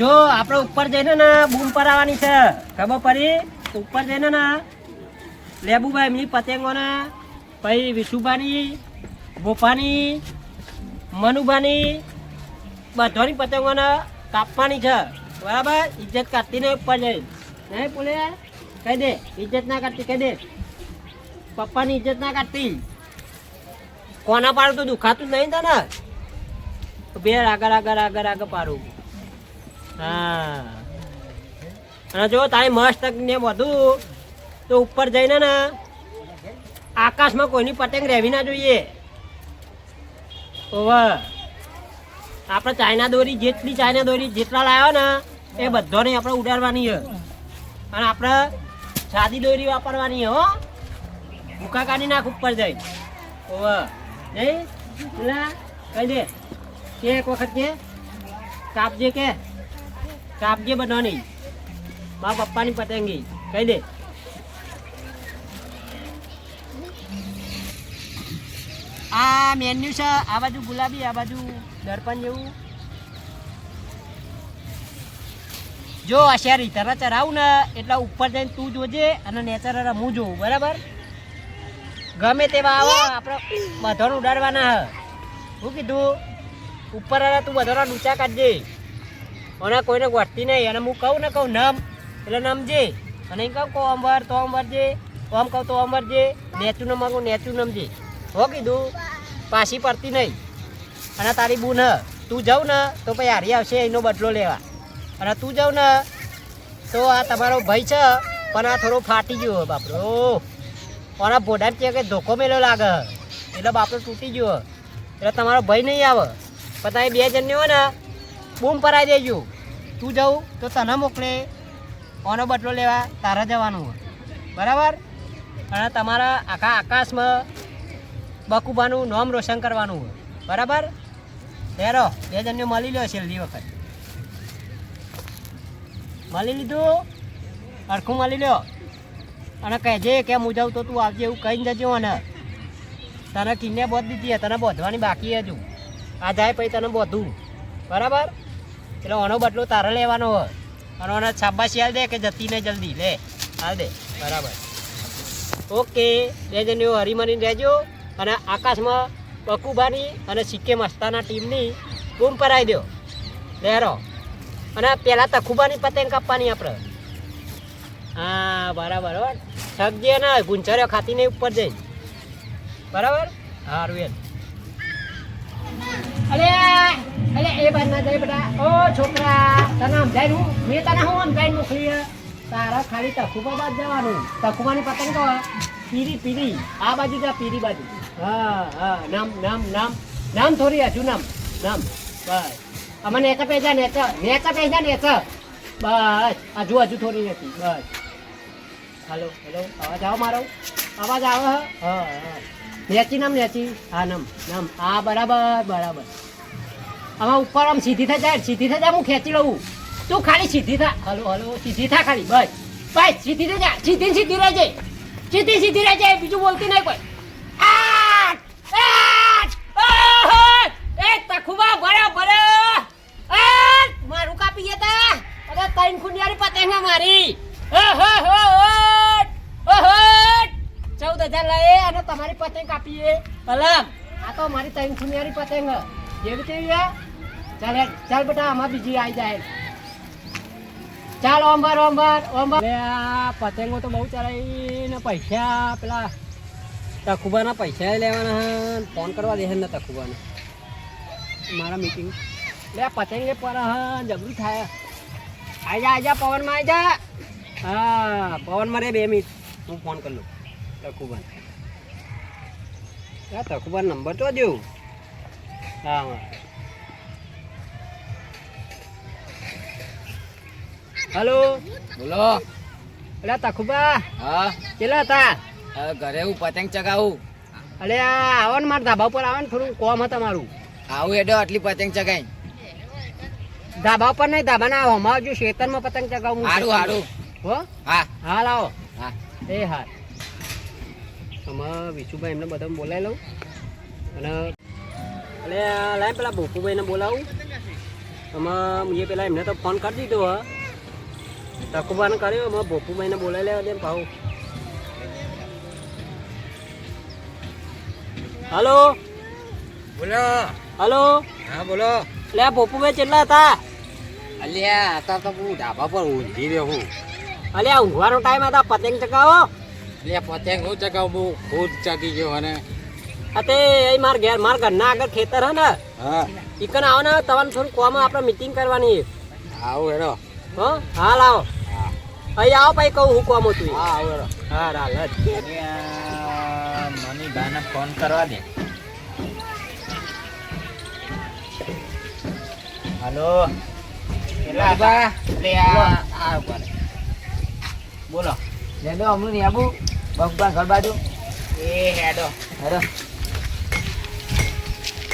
જો આપણે ઉપર જઈને ને બૂમ પરાવવાની છે. ખબર પડી? ઉપર જઈને ને લેબુભાઈ એમની પતંગોને પછી વિશુભાની ભોપાની મનુભાની બધાની પતંગોને કાપવાની છે. બરાબર? ઇજ્જત કાઢતી નહીં ઉપર જઈ. નહીં બોલે કહી દે, ઇજ્જત ના કાઢતી, કહી દે. પપ્પાની ઇજ્જત ના કાઢતી. કોના પાડું તો? દુખાતું જ નહીં તને? બે આગળ આગળ આગળ આગળ પાડું. હા. અને જો તારી મસ્તક ને બધું તો ઉપર જઈને ને આકાશમાં કોઈની પતંગ રહેવી ના જોઈએ. ઓવ. આપણે ચાઇના દોરી જેટલી ચાઇના દોરી જેટલા લાવ્યો ને એ બધાને આપણે ઉડાડવાની છે. અને આપણે સાદી દોરી વાપરવાની હો. ભૂકા કાઢી નાખ ઉપર જઈ. ઓવ. જઈ પેલા કહી દે? કે એક વખત કે? કાપજે કે? કાપજે બનાવની મારા પપ્પાની પતંગી. કહી દે. આ મેન્યુ છે. આ બાજુ ગુલાબી, આ બાજુ દર્પણ જેવું. જો હોશિયારી તરત ચરાવું ને એટલા ઉપર જઈને તું જોજે અને નેચર હું જોઉં. બરાબર? ગમે તેવા આવો આપણે બધાને ઉડાડવાના હ. કીધું, ઉપર તું બધાના ડૂચા કાઢજે. અને કોઈને વળતી નહીં. અને હું કહું ને કહું નમ, એટલે નમજે અને એમ કહું, કહો અંબર, તો અંબરજે આમ કહું, તો અંબરજે નેચું નામ માગું નેચું નમજે હો કીધું, પાછી પડતી નહીં. અને તારી બૂન, તું જાઉં ને, તો પછી હારી આવશે, એનો બદલો લેવા. અને તું જાઉં ને, તો આ તમારો ભાઈ છે, પણ આ થોડો ફાટી ગયો બાપરો. ઓના ભોડા કે કે ધોકો મેલો લાગે એટલે બાપરો તૂટી ગયો એટલે તમારો ભાઈ નહીં આવે. પણ તમે બે જણને હોય ને બૂમ પરાઈ દેજો. તું જાઉં તો તને મોકલે. ઓનો બદલો લેવા? તારા જવાનું હોય. બરાબર? અને તમારા આખા આકાશમાં બકુબાનું નામ રોશન કરવાનું હોય. બરાબર? તેરો બે જણને મળી લ્યો છેલ્લી વખત. મળી લીધું? અડખું મળી લ્યો. અને કહેજે, કે હું જાઉં તો તું આવજે, એવું કહીને જજો અને તને કિન્ને બોધ દીધી તને બોધવાની બાકી હજુ. આ જાય પછી તને બોધું. બરાબર? એટલે ઓનો બદલો તારે લેવાનો હોય. અને ઓને શાબાશી હાલ દે કે જતી ને જલ્દી. લે હાલ દે. બરાબર. ઓકે બે જણીઓ હરીમરીને રહેજો. અને આકાશમાં બકુબાની અને સિક્કે મસ્તાના ટીમની બૂમ પરાઈ દો. લહેરો અને પહેલાં તખુબાની પતંગ કાપવાની આપણે. હા, બરાબર હો. ઠગજે ને ગુંચર્યો ખાતી નહીં ઉપર જઈ. બરાબર? હારું એમ. અલે અલે એ બાદ ના જાય બેટા ઓ છોકરા તને સમજાય હું મેં તને હું સમજાય મોકલી? તારા ખાલી તખુબા બાદ જવાનું તખુબાની પતંગ કહો પીરી પીરી આ બાજુ જા પીરી બાજુ હા હા નામ નામ નામ નામ થોડી હજુ નામ નામ બસ અમને એક પૈસા નેચા નેચા પૈસા નેચા બસ હજુ હજુ થોડી નથી બસ હાલો હેલો અવાજ આવો મારો અવાજ આવે? હા હા નેચી નામ નેચી હા નામ નામ હા બરાબર બરાબર આમાં ઉપર આમ સીધી થઈ જાય, સીધી થઈ જાય, હું ખેંચી લઉં. તું ખાલી સીધી થા, હલો હલો, સીધી થા ખાલી, બસ. બસ, સીધી થઈ જા સીધી સીધી રહેજે સીધી સીધી રહેજે બીજું બોલતી નહીં કોઈ! એ તખુબા બરા આ! મારું કાપી તા. અરે તૈન ખુંડિયારી પતંગ મારી. ચૌદ હજાર લઈએ અને તમારી પતંગ કાપીએ અલમ આ તો મારી તૈન ખુંડિયારી પતંગ. જેવી કેવી ચાલ ચાલ બેટા, આમાં બીજી આવી જાય. ચાલ ઓમ્બર ઓમ્બર ઓમ્બર આ પતંગો તો બહુ ચલાવીને પૈસા, પેલા તખુબાના પૈસા લેવાના હે ફોન કરવા દે ને તખુબાને મારા મીટિંગ લે પતંગ પર હા જબરું થાય. આઈ જા આઈ જા, પવનમાં આઈ જા. હા, પવનમાં રે બે મિનિટ. હું ફોન કરી લઉં. તખુબાન યા તખુબાન નંબર તો દેવું હા હા. હલો. બોલો. અલ્યા તખુબા. હા. કેટલા હતા? ઘરે હું પતંગ ચગાવું. અરે આ આવો ને મારા ધાબા ઉપર આવે ને થોડું કોમ હતા મારું આવું એડો આટલી પતંગ ચગાઈ. ધાબા ઉપર નહીં ધાબાના હોમાં જો શેતરમાં પતંગ ચગાવું હારું હારું. હો? હા. હા લાવો. હા. એ હા. આમાં વિશુભાઈ એમને બધા બોલાવી લઉં. અને અરે લાય પેલા ભોપુભાઈને બોલાવું. આમાં મેં પેલા એમને તો ફોન કરી દીધો હ. તકુબાને કર્યો આમાં ભોપુભાઈને બોલાવી લેવા દે ભાવ. હલો? બોલો. હલો? હા બોલો. લે ભોપુભાઈ કેટલા હતા? અલ્યા હતા તો હું ધાબા પર ઊંઘી રહ્યો હું. અલ્યા ઊંઘવાનો ટાઈમ હતા પતંગ ચગાવો. અલ્યા પતંગ હું ચગાવું? હું ખુદ ચગી ગયો અને. અતે એ માર ઘેર માર ઘરના આગળ ખેતર હે ને? હા. ઈકન આવો ને તમારે થોડું કોમ આપણે મીટિંગ કરવાની. આવો હેડો. હા હાલ આવો. અહીં આવો પછી કહું હું કોમ હતું હા આવું ફોન કરવા દે. હલો. બોલો. લેડો અમનું નહીં આબુ. બગબાન ઘર બાજુ. એ હેડો. હેડો.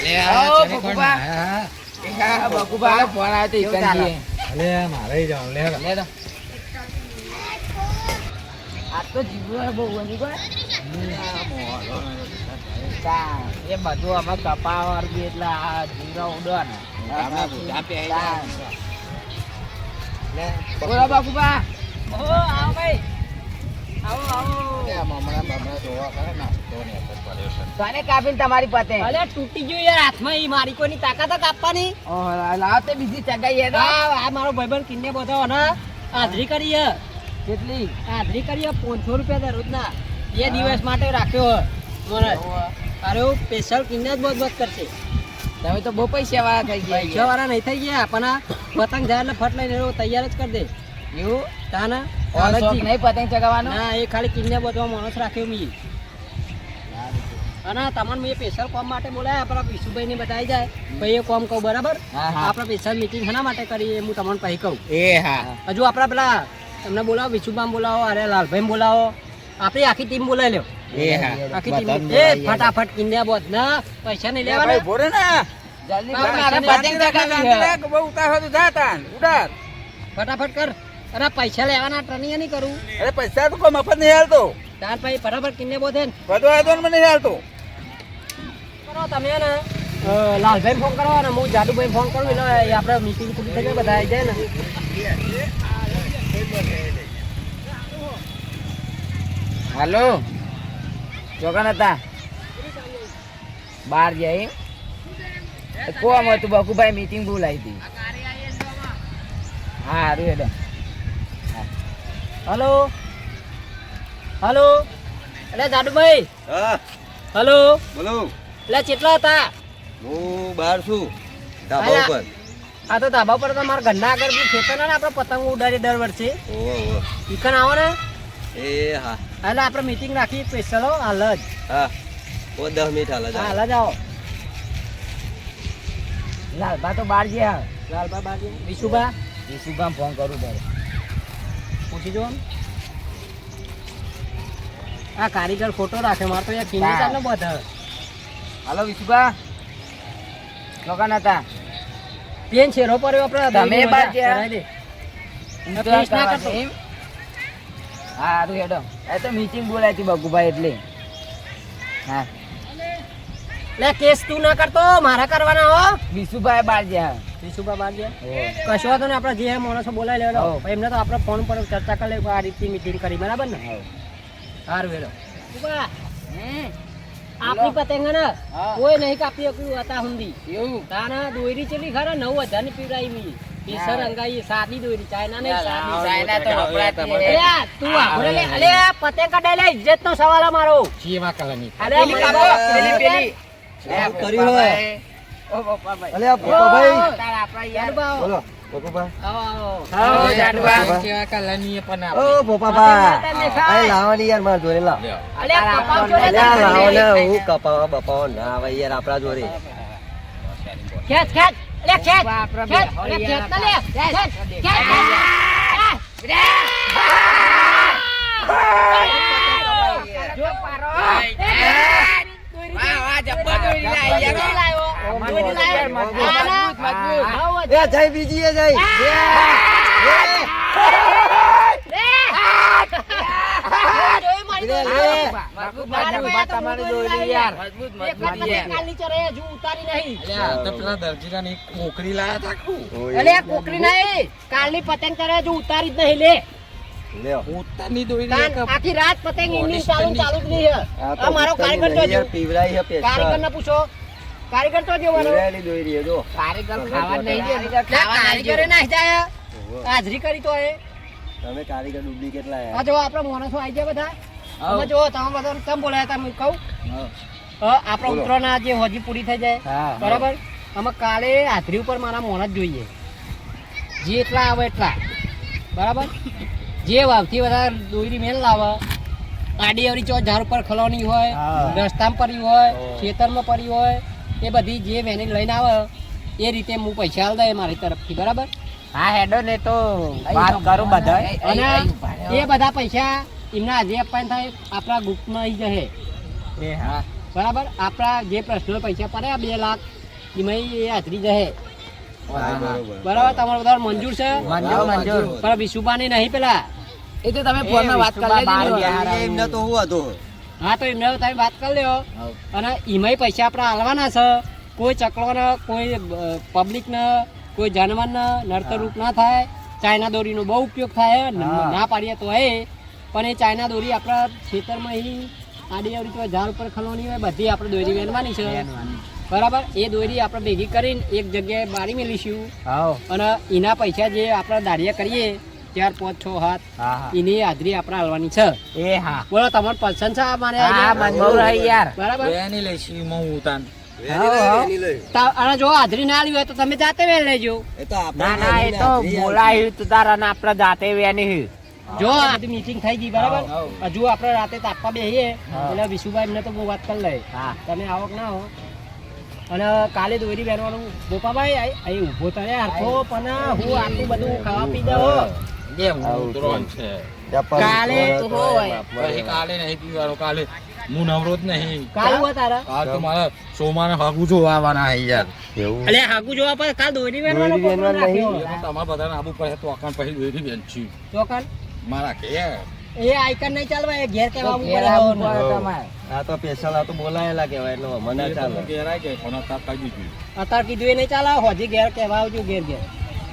લે આ હા બગુબા ફોન આવ્યો તો મારે જાવ લે લે તો આ તો જીવવા બહુ બની ગયો એ બધું અમે કપાવર બી એટલે આ જીરો ઉડો ને. બોલો બાપુબા. ઓ આવો ભાઈ. આવો આવો. તને કાપીને તમારી પાસે. અરે તૂટી ગયું યાર હાથમાં ઈ મારી કોઈની તાકાત જ કાપવાની લાવ તે બીજી ચગાઈ આ આ મારો ભાઈબંધ કિન્ને બધો ને હાજરી કરી હે. કેટલી? હાજરી કરી પાંચસો 500 રૂપિયા દરરોજના. બે દિવસ માટે રાખ્યો મને અરે હું સ્પેશિયલ કિંમત જ બધ કરશે. તમે તો બહુ પૈસા વાળા થઈ પૈસા વાળા નહીં થઈ ગયા પણ આ પતંગ જાય એટલે ફટ લઈને તૈયાર જ કરી દે. એવું? તાના નહીં પતંગ ચગાવવાનો? ના એ ખાલી કિંમત બધો માણસ રાખ્યો મી. અને તમને મેં સ્પેશિયલ કોમ માટે બોલાયા આપણા વિશુભાઈ ને બતાવી જાય. ભાઈ એ કોમ કહું બરાબર. આપણે સ્પેશિયલ મીટિંગ શેના માટે કરીએ હું તમને પછી કહું. એ હા. હજુ આપણા પેલા તમને બોલાવો વિશુભાઈ બોલાવો અરે લાલભાઈ બોલાવો. આપણી આખી ટીમ બોલાવી લ્યો. એ હા. આખી ટીમ એ ફટાફટ કિન્યા બોત ના પૈસા નહીં લેવાના. ભોરે છે. ફટાફટ કર. અરે પૈસા લેવાના ટ્રનિંગ નહીં કરું. અરે પૈસા તો કોઈ મફત નહીં હાલતો. તાર ભાઈ ફટાફટ કિન્ને બોધે ને. બધો આવ્યો મને નહીં હાલતો. કરો તમે ને. લાલભાઈ ફોન કરો ને હું જાદુભાઈ ફોન કરું એટલે આપણે મીટિંગ પૂરી થઈ બધા આવી જાય ને. હાલો. ચોકન હતા. બાર જઈ કોમ હતું બકુભાઈ મીટિંગ બોલાવી હતી. હા હારું એટલે હલો. હલો. એટલે જાદુભાઈ હા. હલો. બોલો. એટલે કેટલા હતા? હું બહાર છું. ધાબા ઉપર. આ તો ધાબા પર તો મારા ઘરના આગળ બી ખેતર ને આપણે પતંગ ઉડાડી દર વર્ષે. ઓહો. ઈકન આવો ને. એ હા. એટલે આપણે મીટિંગ રાખી સ્પેશિયલ હાલ જ. હા. ઓ દસ મિનિટ હાલ હા, હાલ જ આવો. લાલબા તો બાર ગયા. લાલબા બાજુ વિશુબા ઈસુભાઈ ફોન કરું તારે. પૂછી જો આ કારીગર ખોટો રાખે. મારે તો યાર કિન્ની. ચાલે બધા. હાલો વિશુભા. ચોકન હતા. પેન છે રોપર વાપરા તમે બાર એમ? હા તું હેડો. એ તો મીટિંગ બોલાવી હતી બકુભાઈ એટલે. હા. લે કેસ તું ના કરતો મારા કરવાના હો. વિશુભાઈ બાર ગયા. વિશુભાઈ બાર ઓહો. કશો તો ને આપણે જે માણસો બોલાવી લેવાનો. એમને તો આપણે ફોન પર ચર્ચા કરી લે આ રીતની મીટિંગ કરી. બરાબર ને? હારું હેડો. હમ. આપણી પતંગ ને કોઈ નહીં કાપી શક્યું હતા હુંદી એવું? તાના દોરી ચેલી ખરા નવ હજારની પીવડાવી મી. પીસર અંગાઈ સાદી દોરી ચાઇના નહીં ચાઇના તો અલે. આ તું આપણે લે અલે પતંગ કઢાઈ લે ઇજ્જત નો સવાલ આ મારો ચીવા કલરની. અરે પેલી કાપો, પેલી પેલી. કર્યું હોય. ઓ પપ્પાભાઈ. અલે પપ્પા ભાઈ. તારા આપણા યાર. બોલો. પપ્પા આવો, આવો. આવો, જાડવા. ઓ પપ્પા અરે લાવો યાર મારા જોડે લાવ અલે કપાવ છો ને અલ્યા લાવો ને તમે. હું કપાવા બપાવા ના આવે યાર આપણા જોડે. ખેંચ ખેંચ. અલે ખેંચ. બાપરે, ખેંચ. બે અલે હોળી ખેંચ. તો લે. ખેંચ. ખેંચ જો પારો. વાહ, વાહ, જબ્બર દોરી લાવી યાર. મજબૂત મજબૂત, મજબૂત. એ જય બીજી એ જય. મોકરી લાયા કોકરી નહીં. કાલની પતંગ કરે હજુ ઉતારી જ નહીં લે. લ્યો. પોતાની દોરી આખી રાત પતંગ એમની ચાલુ ચાલુ જ આ તો મારો પુસ્તકની કારીગર તો યાર, ને પૂછો. કારીગર તો જોવાનો પીવડાયેલી દોરી જો. કારીગર ખાવા નહીં દે. ના, ના જાય. હાજરી કરી તો એ. તમે કારીગર ડુપ્લિકેટ લાયા આ જો આપણા માણસો આવી ગયા બધા. અમે જો તમે બધા કેમ બોલાયા તા કહું? આપણા બોલો. જે હોજી પૂરી થઈ જાય. બરાબર? અમે કાલે હાજરી ઉપર મારા મોણ જ જોઈએ. જે એટલા આવે એટલા. બરાબર? જે વાવથી વધારે દોરી મેલ લાવે. આડી અવડી ચો ઝાડ ઉપર ખલોની હોય રસ્તામાં પડી હોય ખેતરમાં પડી હોય એ બધી જે વેની લઈને આવે એ રીતે હું પૈસા આલ દે મારી તરફથી બરાબર? હા હેડો ને તો વાત કરું બધા અને એ બધા પૈસા એમના આજે આપવાના થાય આપણા ગ્રુપમાં આવી જશે. એ હા. બરાબર? આપણા જે પર્સનલ પૈસા પડે બે લાખ એમાં એ હાજરી જશે. બરાબર. તમારે બધા મંજૂર છે? મંજૂર મંજૂર. પણ વિશુભાની નહીં પેલા. એ તો તમે ફોનમાં વાત કરી લેજો. એમને તો હું હતો. હા તો એમને તમે વાત કરી લ્યો. અને એમાંય પૈસા આપણે હાલવાના છે. કોઈ ચકલોને કોઈ પબ્લિકને કોઈ જાનવરને નડતરરૂપ ના થાય. ચાઇના દોરીનો બહુ ઉપયોગ થાય. ના પાડીએ તો એ પણ એ ચાઇના દોરી આપણા ખેતરમાં અહીં આડી આવડી તો ઝાડ ઉપર ખલવાની હોય બધી આપણે દોરી વેનવાની છે. બરાબર? એ દોરી આપણે ભેગી કરીને એક જગ્યાએ બારી મેલીશું. અને એના પૈસા જે આપણે દાડિયા કરીએ ચાર પાંચ છ હા. એની હાજરી આપણે હાલવાની છે. એ હા. બોલો તમારે પસંદ છે યાર. બરાબર. એની લઈશી હું ઉતાન વેની લઈ, વેની લઈ. તા- અને જો હાજરી ના આવી હોય તો તમે જાતે વેલ લેજો. એ તો આપણે ના ના એ તો બોલાયું તું તારા ને આપણે જાતે વેની જો આજે મીટિંગ થઈ ગઈ બરાબર? હજુ આપણે રાતે તાપવા બેહીએ. એટલે વિશુભાઈ એમને તો બહુ વાત કરી લઈ હા. તમે આવક ના હો. અને કાલે દોરી બેરવાનું ગોપાભાઈ અહીં- તને ઊભો થયા હરખો પણ હું આટલું બધું ખાવા પી દઉં હો. બે ત્રણ છે કાલે તો હોય. કાલે નહીં પીવાનો કાલે હું નવરો જ નહીં. કાલ તારા કાલ તો મારા સોમાને હાગું જોવા આવવાના હે યાર. એવું? એટલે હાગુ જોવા પર કાલ દોરી વેરવાનો નહીં. રાખ્યો. તમારા બધાને આબુ પડે તો આકાન પછી દોરી તો કાલ મારા કે એ આઈકન નહીં ચાલવા એ ઘેર કહેવા ઘેર આવવું પડે. તમારે. આ તો પેશલ આ તો બોલાયેલા કહેવાય એટલે મને ચાલે. ઘેર આવી ગઈ પણ અત્યારે કાઢી અત્યારે કીધું એ નહીં ચાલે હોજી ઘેર કહેવા આવજો ઘેર ઘેર.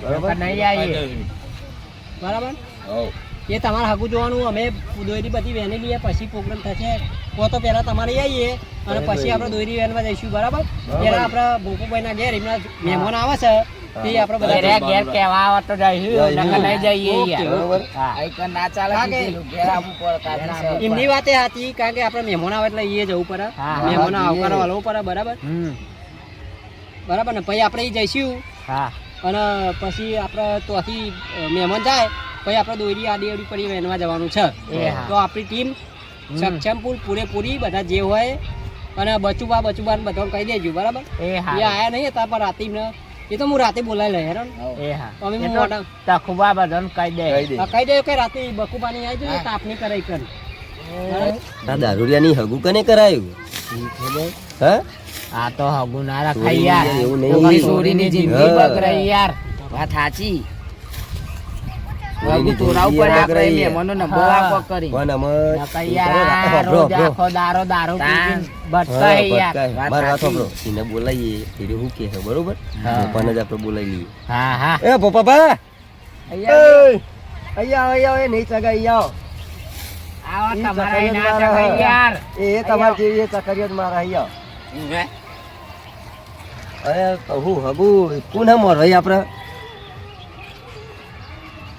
બરોબર? નહીં આવીએ. બરાબર? એ તમારે હાગું જોવાનું અમે દોરી બધી વહેલી લઈએ પછી પ્રોગ્રામ થશે. કો તો પહેલાં તમારે આવીએ અને પછી આપણે દોરી વેનમાં જઈશું બરાબર? પહેલા આપણે ભોપુભાઈના ઘેર એમના મહેમાન આવે છે તે આપણે બધા ઘેર કહેવા આવે તો જઈશું નકર નહીં જઈએ. બરોબર. ના ચાલે. ઘેર આવવું પડે એમની વાત એ હતી કારણ કે આપણે મહેમાન આવે એટલે એ જવું પડે. હા, મહેમાન આવકારો હલવું પડે બરાબર? બરાબર ને પછી આપણે ઈ જઈશું. હા. અને પછી આપણે ત્યાંથી મહેમાન જાય પછી આપણે દોરી આડી અડી પડી વેનમાં જવાનું છે. એ તો આપણી ટીમ સક્ષમપુર પૂરેપૂરી બધા જે હોય અને બચુબા બચુબા ને બધા કહી દેજો બરાબર? એ આયા નહીં હતા પણ રાતે ને એ તો હું રાતે બોલાવી લઈ હેરાન. એ હા. અમે હું મોટા- તખુબા બધાને કહી દે. કહી દે. હા, કહી દે કે રાતે બકુબાની આવી જાય તાપની કરાઈ કરી. આ દારૂડિયાની હગું કને કરાયું? હા? આ તો હગું ના રખાય યાર. એવું નહીં. તમારી જિંદગી. બગડાઈ યાર. વાત સાચી. હગું ચોરાવું પડે આપણે મહેમાનોને બહુ આપો કરી. પણ અમે નકર યાર રોજ આખો દારો દારૂ પીપીને યાર. માર વાત સાંભળો એને બોલાવીએ એટલે હું કે બરોબર. પપ્પાને જ આપણે બોલાવી લઈએ. હા હા. એ પપ્પા બા અહીંયા અહીંયા અહીંયા નહીં ચગાઈ આવો. તમારા ના મારા યાર. એ તમારે જેવી જ મારા અહીંયા અરે હગુ આપણે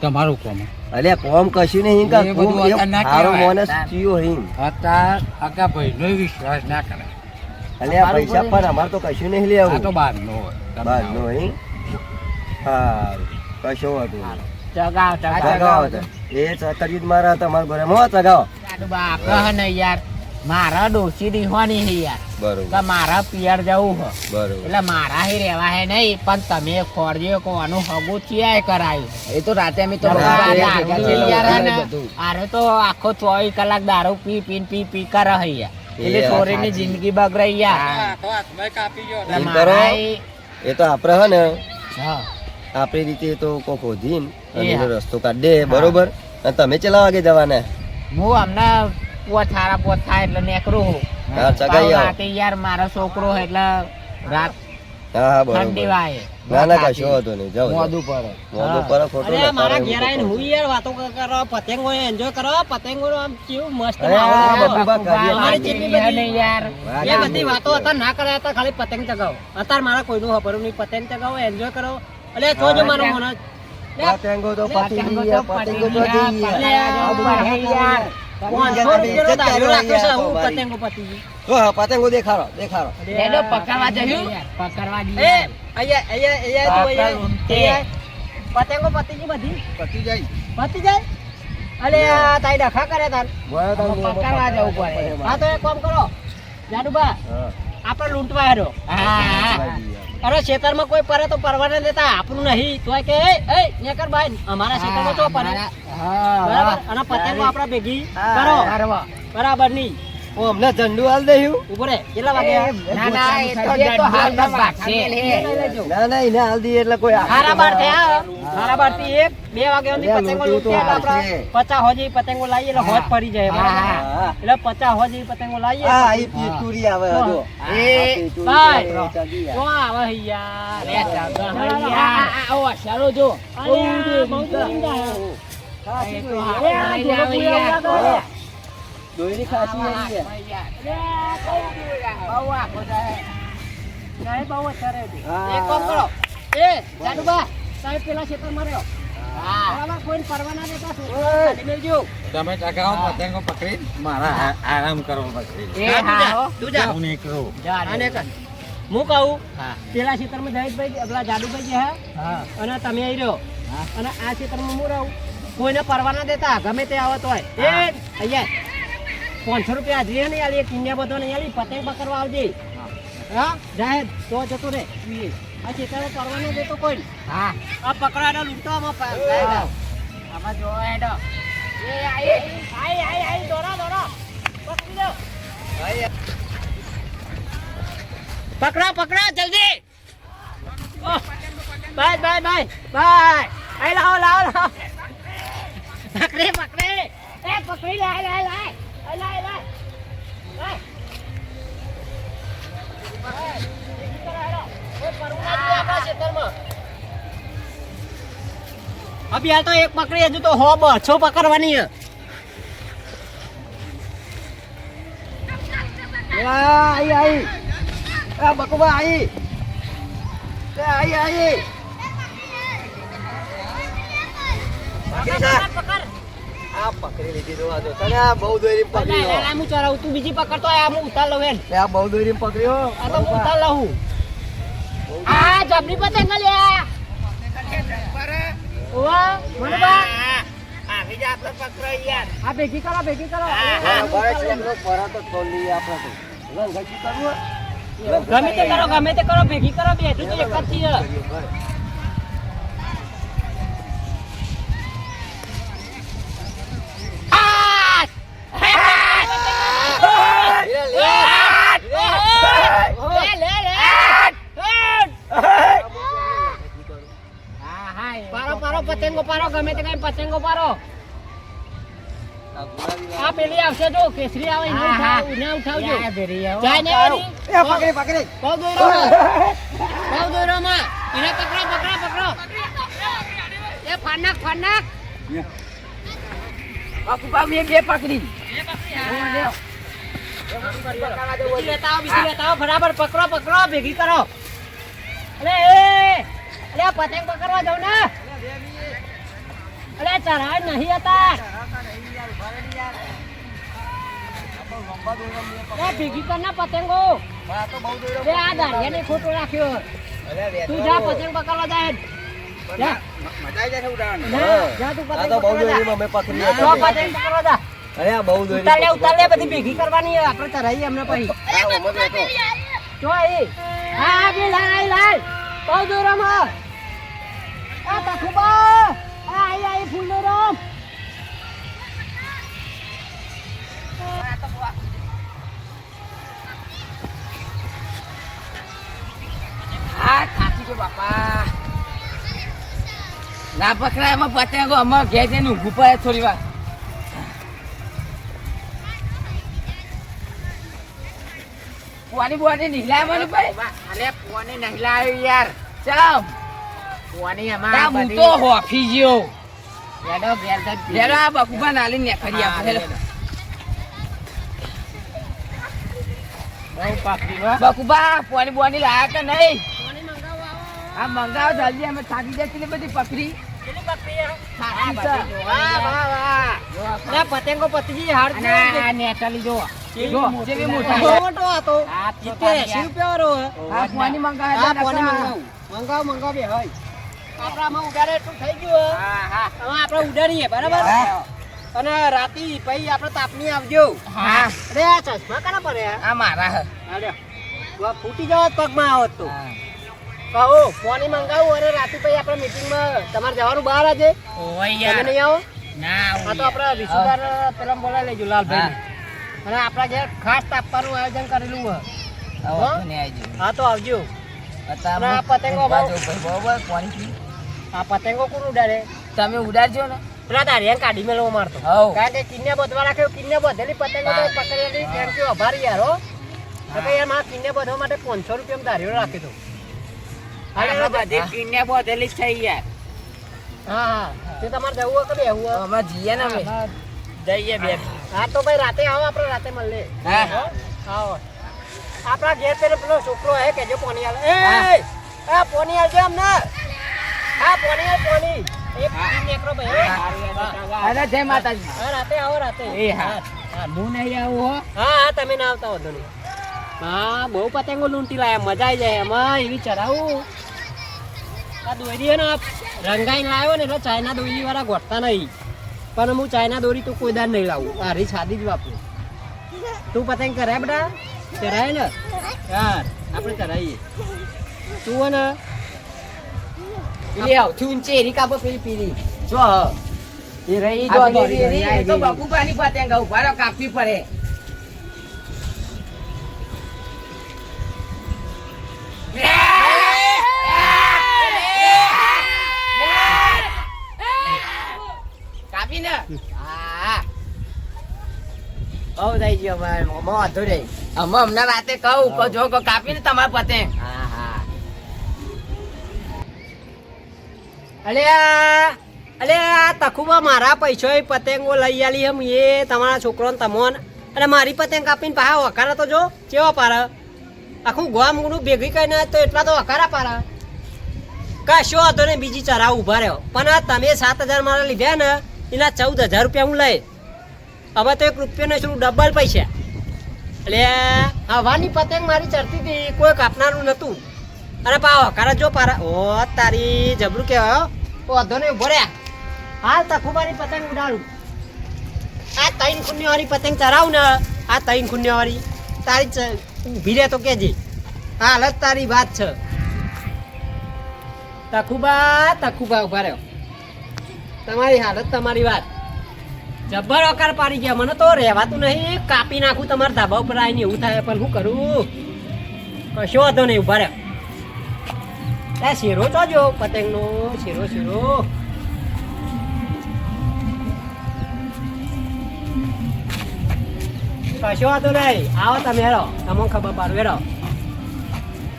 તમારું કોમ. કોમ કશું નહીં કા. મોનસ ચિયો વિશ્વાસ ના કરે પૈસા પણ અમાર તો કશું નહીં લે આ તો આવું નો હોય બાર નો હા કશો હતું ચગાવ ચગાવ. ચગાવો એ ચકરીઓ મારા તમારા ઘરે. મો ચગાવો. ને યાર. મારા ડોસી દીવાની હે યાર. બરોબર. કે મારા પિયર જવું હ. બરોબર. એટલે મારા હે રહેવા હે નહીં પણ તમે ખોરજો કો આનું હગું ચિયાય કરાયું. એ તો રાતે અમે તો અરે તો આરે તો આખો ચોવીસ કલાક દારૂ પી પી પી પી કરે હે યાર. એટલે એ છોરીની જિંદગી બગડાઈ યાર. આખો હાથમાં કાપી ગયો. એમ કરો. એ- તો આપણે હે ને હા. આપણી રીતે તો કોક હોધીન એ રસ્તો કાઢ દે બરોબર? તમે ચેલા વાગે જવાના? હું હમણાં પોત સારા પોત થાય એટલે નેકરો હું રાતે યાર મારો છોકરો એટલે રાત હા હા ઠંડી વાય ના ના કશો હતો નહીં. જાઓ જાઓ. મોદું પડે. મોઢું પર ખોટું અરે મારા ઘેર એવું હું યાર વાતો કરો પતંગો એન્જોય કરો પતંગો આમ કેવું મસ્ત માહોલ. બબુબા બધી- યાર. એ બધી વાતો હતા ના કર્યા હતા ખાલી પતંગ ચગાવો. અત્યારે મારા કોઈનું ખબર નહીં. પતંગ ચગાવો એન્જોય કરો. એટલે જોજો મારો મનોજ પતંગો તો પતંગો તો પતંગો તો યાર. પતંગો દેખાડો દેખાડો. પકડવા જયું પકડવા. પતંગો પતી બધી? પતી જાય પતી જાય અલે તાઈ ડખા કરે તાર. પકડવા જવું પડે. હા તો એક કામ કરો. જાડુબા હા. આપણે લૂંટવા હેરો હા. અરે ખેતરમાં કોઈ પરે તો પરવાને દેતા આપણું નહીં. તો કે એ એ નેકર ભાઈ અમારા ખેતરમાં તો પરે. બરાબર. અને પતંગો આપણા ભેગી કરો. બરાબર નહીં. ઓ અમને ઝંડુ હાલ દઈશું ઊભો રે કેટલા વાગે ના ના એ તો જે તો હાલમાં વાગશે. ના ના એને હાલ દી એટલે કોઈ હારા બાર થયા. હારા બારથી એક બે વાગે સુધી પતંગો હાલ છે. આપણા પચાસ હોજી પતંગો લાવીએ એટલે હોજ ફરી જાય. હા, એટલે પચાસ હોજી પતંગો લાવીએ. હા એ પીતુરી આવે હજો. એ ભાઈ. તો આવે. યાર લે, ચાલો, આવો અસારો જો. અરે, બહુ હા એ તો આવે યાર. દોરી ખાસી છે. બહુ આખો જાય. નહીં, બહુ અત્યારે હા. એક કામ કરો. એ જાડુબા સાહેબ પેલા ખેતરમાં રહ્યો. હા. તમે પતંગો પકડી મારા આરામ કરો પકડી હા હો. હું. હું કહું પેલા જયેશભાઈ પેલા જે હે. હા. અને તમે આવી રહ્યો. હા. અને આ ક્ષેત્રમાં હું રહું. કોઈને પરવા ના દેતા ગમે તે આવતો હોય. એ અહીંયા. પાંચસો રૂપિયા હાજરી નહીં આલી એક ઇન્ડિયા બધો નહીં આલી પતંગ પકડવા આવજે. હા. જાહેર તો જતો રે આ ખેતરમાં કરવાનો દેતો કોઈ. હા. આ પકડાડો લૂંટો આમાં. આમાં જો હેડો. એ આઈ. આઈ આઈ આઈ દોડા દોડા પકડી લો પકડા પકડા જલ્દી. Bye bye bye bye. આઈ લાવો લાવો લાવો. પકડે પકડે. એ પકડી લાય લાય લાય અભી હાલ તો એક પકડી હજુ તો હો બસો પકડવાની આઈ આઈ. આ બકુબા, આઈ. આઈ આઈ. પકડી. આ પકડી લીધી તો આ તને આ બહુ દોરી પકડી હો. હું ચરાવું તું બીજી પકડતો આ હું ઉતાર લઉં એમ આ બહુ દોરી પકડી હો. આ તો હું ઉતાર લઉં આ જબરી પતંગ લ્યા ઓવા મનુબા આવી જા આપણે પકડો યાર. આ ભેગી કરો ભેગી કરો હા, બરાબર છે. તો લઈએ આપણે તો. લંઘાચી કરવું ગમે તે કરો ગમે તે કરો ભેગી કરો બે હજુ તો એક જ છીએ આ! લે, લે, લે. હા, હા, એ પારો પારો પતંગો પારો ગમે તે કઈ પતંગો પારો આ પેલી આવશે જો કેસરી આવે એને ઉઠાવજો. જાય ને એ પકડી પકડી. બહુ દોયરોમાં. બહુ દોયરોમાં. એને પકડો પકડો પકડો. એ ફાનાક ફાનાક. બાપુ મેં બે પકડી. ફટાફટ પકડો પકડો ભેગી કરો. અરે એ અલે પતંગ પકડવા જાવ ને. અલે ચઢાય નહીં હતા એ ભેગી કર ના પતંગો આ તો ને ખોટો રાખ્યો અરે તું જા. પતંગ પકડવા જાય જા. મજા આવી જશે ઉડાડવાની. ના, જા તું આ પતંગ તો બહુ પકડવા જા. દોરીમાં મેં પકડી જો હતી. પતંગ પકડવા જા અરે આ બહુ દોરી ઉતાર લે ઉતાર લે બધી ભેગી કરવાની છે. આપણે ચઢાઈએ એમને પછી આ ઓમાં બેઠો. જો અહીં હા હા બે લાય લાય લાય બહુ દૂરમાં આ તખુબા આ આઈ આઈ ફૂલ દૂરમ હા, થાકી ગયો બાપા. ના પકડાય એમાં પતંગો અમારે ઘેર જઈને ઊભું પડે થોડી વાર પોની બોની નીલાવાનું ભાઈ અરે પોની નહલાયું યાર ચમ પોની અમારા હું તો હોફી ગયો લેડો ઘેર જઈને આ બકુબા નાલી ને ફરી હા, આપણે લેડો. બહુ પાકડી હો. બકુબા પોની બોની લાયા કે નહીં? આ મંગાવો જલ્દી અમે થાકી જાય ને બધી પકડી પતંગો પતંગી હાડ આ નેટલી જો. મંગાવ મંગાવ બે હોય. આપણામાં ઉડાડે એટલું થઈ ગયું હા, હા. હવે આપણે ઉડાડીએ બરાબર? અને રાતી પછી આપણે તાપની આવજો. હા. અરે આ ચશ્મા કાના પડે આ મારા અરે ફૂટી જાવ પગમાં આવત તો. કહો ફોની મંગાવું. અરે રાતે પછી આપણે મીટિંગમાં તમારે જવાનું બહાર આજે. ઓય તમે નહીં આવો? ના, આ તો આપણે વિશુદાર પેલા બોલાવી લેજો લાલભાઈ અને આપણા જે ખાસ તાપવાનું આયોજન કરેલું હોય. હો? તો આવજો. પતંગો બરોબર? આ પતંગો કોણ ઉડાડે? તમે ઉડાડજો ને. પેલા દારિયા કાઢી મેળવો મારતો. કારણ કે કિન્ને બધવા રાખ્યો કિન્ને બધેલી પતંગો પકડેલી થેન્ક યુ આભાર યાર હો. તો યાર મારા કિન્ને બધવા માટે પાંચસો રૂપિયા ધાર્યો રાખી દઉં અરે બધી પીને બોધેલી થઈ યાર. હા હા. તે તમારે જવું હોય કે બેહવું હોય? અમે જઈએ ને અમે. જઈએ બે. હા તો ભાઈ રાતે આવો આપણે રાતે મળીએ. હા. આવો. આપણા ઘેર પેલો પેલો છોકરો હે કે જો પોની આલે. હા. એ આ પોની આલજો અમને હા પોણી પોની એક નેકરો ભાઈ હો. હા. અરે જય માતાજી. હા રાતે આવો રાતે. એ હા. હા, હું નહીં આવું હો. હા હા તમે ના આવતા વધુ નહીં. હા બહુ પતંગો લૂંટી લાયા મજા આવી જાય એમાં એવી ચડાવું આ દોરી હે ને રંગાઈને લાવ્યો ને એટલે ચાઇના દોરી વાળા ગોઠતા નહીં. પણ હું ચાઇના દોરી તો કોઈ દાર નહીં લાવું. હારી સાદી જ વાપરું. તું પતંગ કરે બેટા? ચરાય ને? યાર આપણે ચરાવીએ તું હે ને પેલી આવથી ઊંચી એરી કાપો પેલી પીલી. જો એ રહી જો, એ તો બકુબાની પતંગ કાપવી પડે. કાપી ને. હા. થઈ ગયો મોં વાંધો નહીં અમે હમણાં રાતે કહું જો કાપી ને તમારા પતંગ અલ્યા આ તખુબા મારા પૈસો પતંગો લઈ આલી હમ એ, તમારા છોકરોને તમોન. અને મારી પતંગ કાપીને પાછા વખારા તો જો, કેવા પારા? આખું ગોમ ગુડું ભેગી કરીને તો એટલા તો વખારા પારા. કશો હતો ને બીજી ચરા ઊભા રહ્યો. પણ આ તમે સાત હજાર મારા લીધા ને, એના ચૌદ હજાર રૂપિયા હું લઈ. હવે તો એક રૂપિયાને શું, ડબલ પૈસા. એટલે હવાની પતંગ મારી ચડતી હતી, કોઈ કાપનારું નતું. અને પાવો કરે જો પારા. ઓ, તારી જબરું કેવાય. ઓ અધો નહીં, ઊભો રહ્યા હાલ તખુબાની પતંગ ઉડાડું. આ તૈન ખુન્ની વાળી પતંગ ચરાવ ને, આ તૈન ખુન્યાવાળી તારી ઊભી તો કેજે. હાલ, જ તારી વાત છે. તખુબા તખુબા ઊભા રહ્યો. તમારી હાલત તમારી વાત. જબ્બર ઓકાર પાડી ગયા. મને તો રહેવાતું નહીં. કાપી નાખું તમારા ધાબા ઉપર આવીને એવું થાય, પણ શું કરું? કશો વાંધો નહીં, ઊભા રહ્યો. એ શેરો ચોજો પતંગનો, શેરો શેરો. કશો વાંધો નહીં. આવો તમે હેરો, તમને ખબર પાડો, હેરો.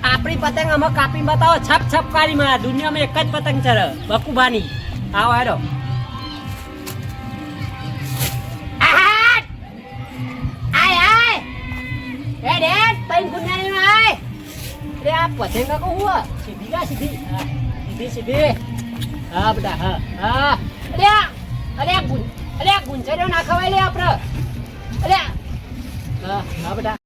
આપણી પતંગ અમે કાપી બતાવો, છપ છપ કાઢીમાં દુનિયામાં એક જ પતંગ છે બકુબાની. આવો હેરો. આ પતંગ હુઆ સીધી. સીધી સીધી. હા બેટા હા હા. અરે અરે ગુન અરે આ ગુંચર્યો ના ખવાય લે આપડે. અરે હા હા બેટા